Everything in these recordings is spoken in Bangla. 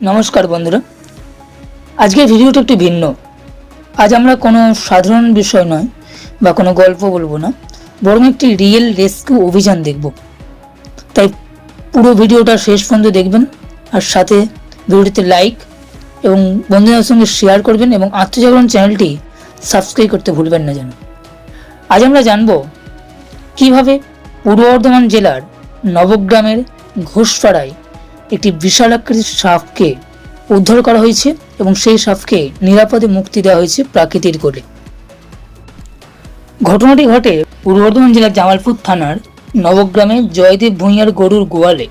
নমস্কার বন্ধুরা। আজকের ভিডিওটা একটু ভিন্ন। আজ আমরা কোনো সাধারণ বিষয় নয় বা কোনো গল্প বলব না, বরং একটি রিয়েল রেস্কিউ অভিযান দেখব। তাই পুরো ভিডিওটা শেষ পর্যন্ত দেখবেন, আর সাথে ভিডিওটিতে লাইক এবং বন্ধুদের সঙ্গে শেয়ার করবেন এবং আত্মজাগরণ চ্যানেলটি সাবস্ক্রাইব করতে ভুলবেন না যেন। আজ আমরা জানব কীভাবে পূর্ব বর্ধমান জেলার নবগ্রামের ঘোষপাড়ায় একটি বিশাল আকৃতির সাপকে উদ্ধার করা হয়েছে এবং সেই সাপকে নিরাপদে মুক্তি দেওয়া হয়েছে প্রাকৃতির কোলে ঘটনাটি ঘটে পূর্ব বর্ধমান জেলার জামালপুর থানার নবগ্রামে জয়দেব ভূঁইয়ার গরুর গোয়ালে।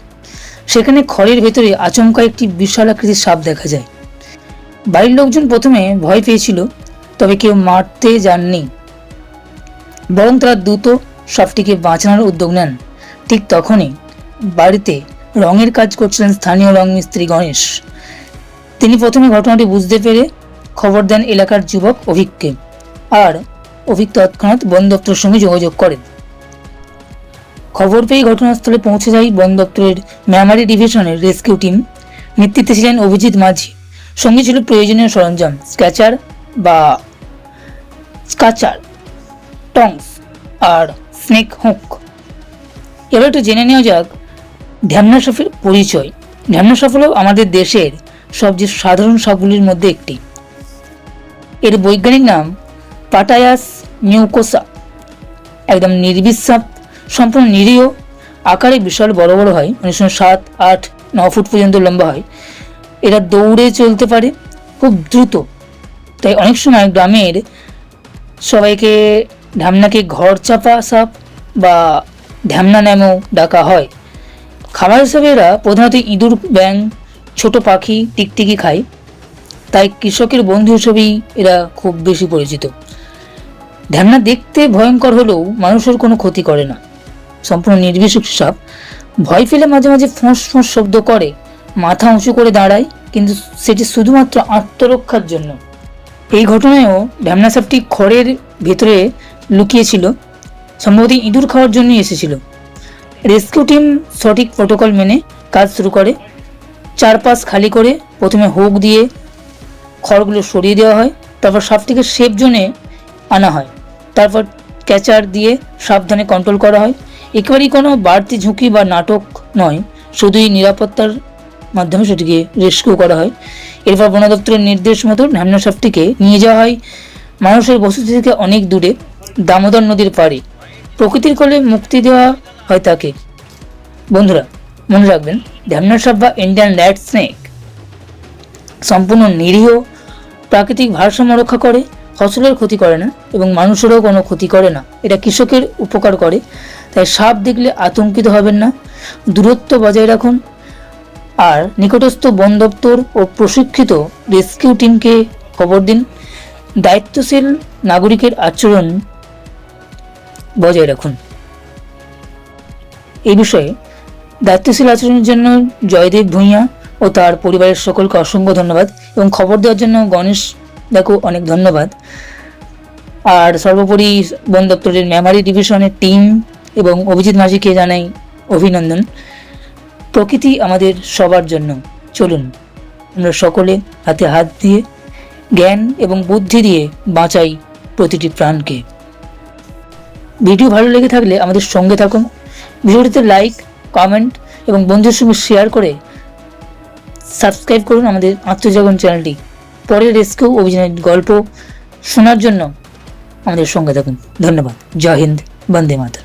সেখানে খড়ের ভেতরে আচমকা একটি বিশাল আকৃতির সাপ দেখা যায়। বাড়ির লোকজন প্রথমে ভয় পেয়েছিল, তবে কেউ মারতে যাননি। বরং তারা দ্রুত সাপটিকে বাঁচানোর উদ্যোগ নেন। ঠিক তখনই বাড়িতে রঙের কাজ করছিলেন স্থানীয় রং মিস্ত্রি গণেশ। তিনি প্রথমে ঘটনাটি বুঝতে পেরে খবর দেন এলাকার যুবক অভিককে। আর অভিক তৎক্ষণাৎ বন দপ্তরের সঙ্গে যোগাযোগ করেন। খবর পেয়ে ঘটনাস্থলে পৌঁছে যায় বন দপ্তরের মেমারি ডিভিশনের রেস্কিউ টিম। নেতৃত্বে ছিলেন অভিজিৎ মাঝি। সঙ্গে ছিল প্রয়োজনীয় সরঞ্জাম, স্ক্যাচার বা স্কাচার, টংস আর স্নেক হুক। এবার একটু জেনে নেওয়া যাক সাপের পরিচয়। ঢ্যামনা সাপ হলো আমাদের দেশের সবচেয়ে সাধারণ সাপগুলির মধ্যে একটি। এর বৈজ্ঞানিক নাম পাটায়াস মিউকোসা। একদম নির্বিষ সাপ সম্পূর্ণ নিরীহ, আকারে বিশাল বড় বড় হয় সময় সাত, আট, ন ফুট পর্যন্ত লম্বা হয়। এরা দৌড়ে চলতে পারে, খুব দ্রুত। তাই অনেক সময় গ্রামের সবাইকে ঢামনাকে ঘর চাপা সাপ বা ঢ্যামনা নামেও ডাকা হয়। খাবার হিসেবে এরা প্রধানত ইঁদুর ব্যাং ছোট পাখি, টিকটিকি খায়। তাই কৃষকের বন্ধু হিসেবেই এরা খুব বেশি পরিচিত। ঢ্যামনা দেখতে ভয়ঙ্কর হলেও মানুষের কোনো ক্ষতি করে না। সম্পূর্ণ নির্বিষক সাপ। ভয় পেলে মাঝে মাঝে ফোঁস ফোঁস শব্দ করে, মাথা উঁচু করে দাঁড়ায়, কিন্তু সেটি শুধুমাত্র আত্মরক্ষার জন্য। এই ঘটনায়ও ঢ্যামনা সাপটি খড়ের ভেতরে লুকিয়েছিল। সম্ভবত ইঁদুর খাওয়ার জন্যই এসেছিল। রেস্কিউ টিম সঠিক প্রোটোকল মেনে কাজ শুরু করে। চারপাশ খালি করে প্রথমে হুক দিয়ে খড়গুলো সরিয়ে দেওয়া হয়, তারপর সাপটিকে সেফ জোনে আনা হয়। তারপর ক্যাচার দিয়ে সাবধানে কন্ট্রোল করা হয়। একেবারেই কোনো বাড়তি ঝুঁকি বা নাটক নয়, শুধুই নিরাপত্তার মাধ্যমে সেটিকে রেস্কিউ করা হয়। এরপর বন দপ্তরের নির্দেশ মতো ঢ্যামনা সাপটিকে নিয়ে যাওয়া হয়। মানুষের বসতি থেকে অনেক দূরে দামোদর নদীর পাড়ে। প্রকৃতির কোলে মুক্তি দেওয়া হয় তাকে বন্ধুরা, মনে রাখবেন ঢ্যামনা সাপ বা ইন্ডিয়ান ল্যাড স্নেক সম্পূর্ণ নিরীহ, প্রাকৃতিক ভারসাম্য রক্ষা করে, ফসলের ক্ষতি করে না এবং মানুষেরও কোনো ক্ষতি করে না। এটা কৃষকের উপকার করে। তাই সাপ দেখলে আতঙ্কিত হবেন না, দূরত্ব বজায় রাখুন আর নিকটস্থ বন দপ্তর ও প্রশিক্ষিত রেস্কিউ টিমকে খবর দিন। দায়িত্বশীল নাগরিকের আচরণ বজায় রাখুন। এই বিষয়ে দায়িত্বশীল আচরণের জন্য জয়দেব ভূঁইয়া ও তার পরিবারের সকলকে অসংখ্য ধন্যবাদ এবং খবর দেওয়ার জন্য গণেশ দেখো অনেক ধন্যবাদ। আর সর্বোপরি বন দপ্তরের মেমারি ডিভিশনের টিম এবং অভিজিৎ মাঝিকে জানাই অভিনন্দন। প্রকৃতি আমাদের সবার জন্য। চলুন, আমরা সকলে হাতে হাত দিয়ে জ্ঞান এবং বুদ্ধি দিয়ে বাঁচাই প্রতিটি প্রাণকে। ভিডিও ভালো লেগে থাকলে আমাদের সঙ্গে থাকুন। ভিডিওটিতে লাইক কমেন্ট এবং বন্ধুদের সঙ্গে শেয়ার করে সাবস্ক্রাইব করুন আমাদের আত্মজাগরণ চ্যানেলটি পরের রেস্কিউ অভিযানের গল্প শোনার জন্য আমাদের সঙ্গে থাকুন। ধন্যবাদ। জয় হিন্দ। বন্দে মাতা